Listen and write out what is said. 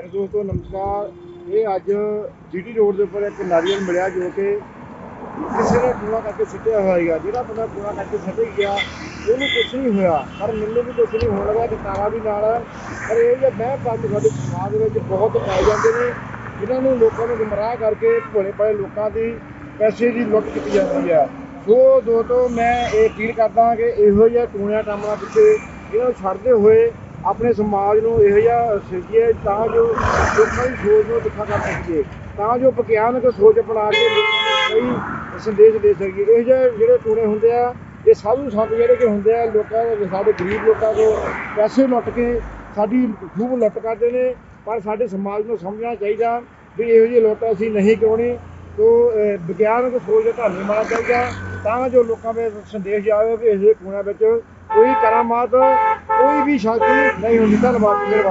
ਮੇਰੇ ਦੋਸਤੋ ਨਮਸਕਾਰ, ਇਹ ਅੱਜ ਜੀਟੀ ਰੋਡ ਦੇ ਉੱਪਰ ਇੱਕ ਨਾਰੀਅਲ ਮਿਲਿਆ ਜੋ ਕਿ ਕਿਸੇ ਨੇ ਟੂਣਾ ਕਰਕੇ ਸਿੱਟਿਆ ਹੋਇਆ ਹੈਗਾ ਜਿਹੜਾ ਬੰਦਾ ਕੂੜਾ ਕਰਕੇ ਸਿੱਟ ਗਿਆ, ਉਹਨੂੰ ਕੁਝ ਨਹੀਂ ਹੋਇਆ। ਪਰ ਮੈਨੂੰ ਵੀ ਕੁਝ ਨਹੀਂ ਹੋਣ ਲੱਗਾ ਕਿਤਾਰਾ ਵੀ ਨਾਲ ਪਰ ਇਹ ਜੇ ਮੈਂ ਪੰਜ ਸਾਡੇ ਸਮਾਜ ਦੇ ਵਿੱਚ ਬਹੁਤ ਪਾਏ ਜਾਂਦੇ ਨੇ, ਜਿਨ੍ਹਾਂ ਨੂੰ ਲੋਕਾਂ ਨੂੰ ਗੁੰਮਰਾਹ ਕਰਕੇ ਭੋਲੇ ਭਾਲੇ ਲੋਕਾਂ ਦੀ ਪੈਸੇ ਦੀ ਲੁੱਟ ਕੀਤੀ ਜਾਂਦੀ ਹੈ ਸੋ ਦੋਸਤੋ, ਮੈਂ ਇਹ ਅਪੀਲ ਕਰਦਾ ਕਿ ਇਹੋ ਜਿਹਾ ਟੂਣਿਆਂ ਟਾਮਣਾ ਪਿੱਛੇ ਇਹਨਾਂ ਨੂੰ ਛੱਡਦੇ ਹੋਏ ਆਪਣੇ ਸਮਾਜ ਨੂੰ ਇਹੋ ਜਿਹਾ ਸਿਰਜੀਏ ਤਾਂ ਜੋ ਲੋਕਾਂ ਦੀ ਸੋਚ ਨੂੰ ਤਿੱਖਾ ਕਰ ਸਕੀਏ, ਤਾਂ ਜੋ ਵਿਗਿਆਨਕ ਸੋਚ ਅਪਣਾ ਕੇ ਲੋਕਾਂ ਨੂੰ ਸਹੀ ਸੰਦੇਸ਼ ਦੇ ਸਕੀਏ। ਇਹੋ ਜਿਹੇ ਜਿਹੜੇ ਟੂਣੇ ਹੁੰਦੇ ਆ, ਇਹ ਸਾਧੂ ਸੰਤ ਜਿਹੜੇ ਕਿ ਹੁੰਦੇ ਆ, ਲੋਕਾਂ ਦੇ, ਸਾਡੇ ਗਰੀਬ ਲੋਕਾਂ ਤੋਂ ਪੈਸੇ ਲੁੱਟ ਕੇ ਸਾਡੀ ਖੂਬ ਲੁੱਟ ਕਰਦੇ ਨੇ, ਪਰ ਸਾਡੇ ਸਮਾਜ ਨੂੰ ਸਮਝਣਾ ਚਾਹੀਦਾ ਵੀ ਇਹੋ ਜਿਹੀ ਲੁੱਟ ਅਸੀਂ ਨਹੀਂ ਕਰਾਉਣੀ। ਤੋ ਵਿਗਿਆਨਕ ਸੋਚ ਦਾ ਧਾਰਨੀ ਮਾਰਨਾ ਚਾਹੀਦਾ, ਤਾਂ ਜੋ ਲੋਕਾਂ ਵਿੱਚ ਸੰਦੇਸ਼ ਜਾਵੇ ਵੀ ਇਹ ਟੂਣਿਆਂ ਵਿੱਚ ਕੋਈ ਕਰਾਮਾਤ ਕੋਈ ਵੀ ਸ਼ਕਤੀ ਨਹੀਂ ਹੁੰਦੀ ਧੰਨਵਾਦ ਜੀ